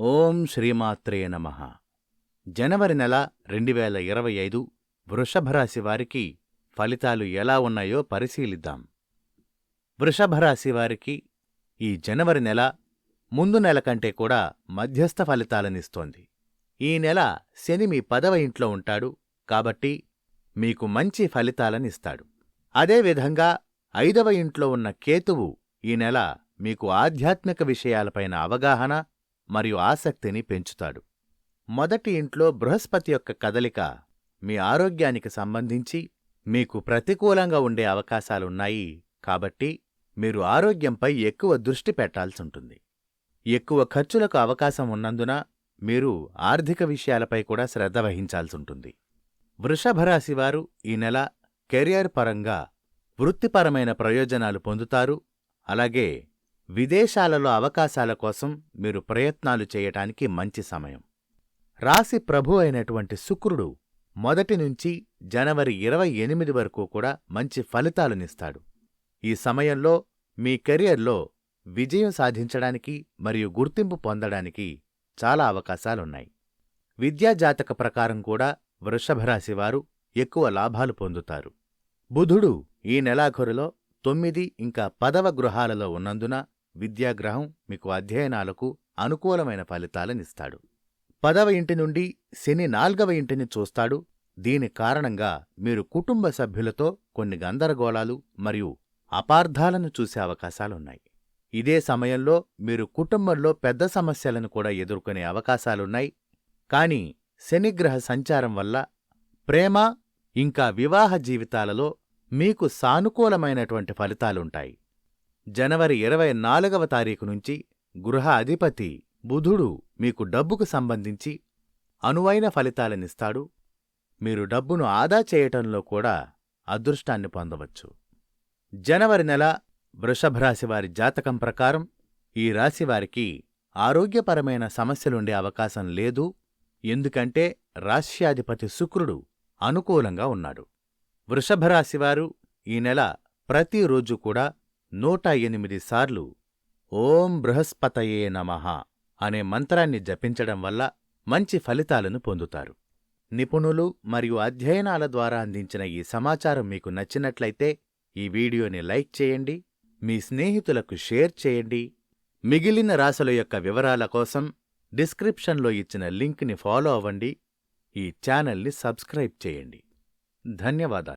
ఓం శ్రీమాత్రే నమ. జనవరి నెల రెండు వేల ఇరవై ఐదు వృషభరాశి వారికి ఫలితాలు ఎలా ఉన్నాయో పరిశీలిద్దాం. వృషభరాశి వారికి ఈ జనవరి నెల ముందు నెల కంటే కూడా మధ్యస్థ ఫలితాలనిస్తోంది. ఈ నెల శని మీ పదవ ఇంట్లో ఉంటాడు కాబట్టి మీకు మంచి ఫలితాలనిస్తాడు. అదేవిధంగా ఐదవ ఇంట్లో ఉన్న కేతువు ఈ నెల మీకు ఆధ్యాత్మిక విషయాలపైన అవగాహన మరియు ఆసక్తిని పెంచుతాడు. మొదటి ఇంట్లో బృహస్పతి యొక్క కదలిక మీ ఆరోగ్యానికి సంబంధించి మీకు ప్రతికూలంగా ఉండే అవకాశాలున్నాయి కాబట్టి మీరు ఆరోగ్యంపై ఎక్కువ దృష్టి పెట్టాల్సుంటుంది ఎక్కువ ఖర్చులకు అవకాశం ఉన్నందున మీరు ఆర్థిక విషయాలపై కూడా శ్రద్ధ వహించాల్సుంటుంది వృషభరాశివారు ఈ నెల కెరియర్ పరంగా వృత్తిపరమైన ప్రయోజనాలు పొందుతారు. అలాగే విదేశాలలో అవకాశాల కోసం మీరు ప్రయత్నాలు చేయటానికి మంచి సమయం. రాశి ప్రభు అయినటువంటి శుక్రుడు మొదటి నుంచి జనవరి ఇరవై ఎనిమిది వరకు కూడా మంచి ఫలితాలనిస్తాడు. ఈ సమయంలో మీ కెరియర్లో విజయం సాధించడానికి మరియు గుర్తింపు పొందడానికి చాలా అవకాశాలున్నాయి. విద్యాజాతక ప్రకారం కూడా వృషభరాశివారు ఎక్కువ లాభాలు పొందుతారు. బుధుడు ఈ నెలాఖరులో తొమ్మిది ఇంకా పదవ గృహాలలో ఉన్నందున విద్యాగ్రహం మీకు అధ్యయనాలకు అనుకూలమైన ఫలితాలనిస్తాడు. పదవ ఇంటి నుండి శని నాల్గవ ఇంటిని చూస్తాడు. దీని కారణంగా మీరు కుటుంబ సభ్యులతో కొన్ని గందరగోళాలు మరియు అపార్థాలను చూసే అవకాశాలున్నాయి. ఇదే సమయంలో మీరు కుటుంబంలో పెద్ద సమస్యలను కూడా ఎదుర్కొనే అవకాశాలున్నాయి. కాని శనిగ్రహ సంచారం వల్ల ప్రేమ ఇంకా వివాహ జీవితాలలో మీకు సానుకూలమైనటువంటి ఫలితాలుంటాయి. జనవరి ఇరవై నాలుగవ తారీఖు నుంచి గృహ అధిపతి బుధుడు మీకు డబ్బుకు సంబంధించి అనువైన ఫలితాలనిస్తాడు. మీరు డబ్బును ఆదా చేయటంలో కూడా అదృష్టాన్ని పొందవచ్చు. జనవరి నెల వృషభరాశివారి జాతకం ప్రకారం ఈ రాశివారికి ఆరోగ్యపరమైన సమస్యలుండే అవకాశం లేదు. ఎందుకంటే రాశ్యాధిపతి శుక్రుడు అనుకూలంగా ఉన్నాడు. వృషభరాశివారు ఈ నెల ప్రతిరోజు కూడా నూట ఎనిమిది సార్లు ఓం బృహస్పతయే నమ అనే మంత్రాన్ని జపించడం వల్ల మంచి ఫలితాలను పొందుతారు. నిపుణులు మరియు అధ్యయనాల ద్వారా అందించిన ఈ సమాచారం మీకు నచ్చినట్లయితే ఈ వీడియోని లైక్ చేయండి మీ స్నేహితులకు షేర్ చేయండి. మిగిలిన రాశుల యొక్క వివరాల కోసం డిస్క్రిప్షన్లో ఇచ్చిన లింక్ని ఫాలో అవ్వండి ఈ ఛానల్ని సబ్స్క్రైబ్ చేయండి. ధన్యవాదాలు.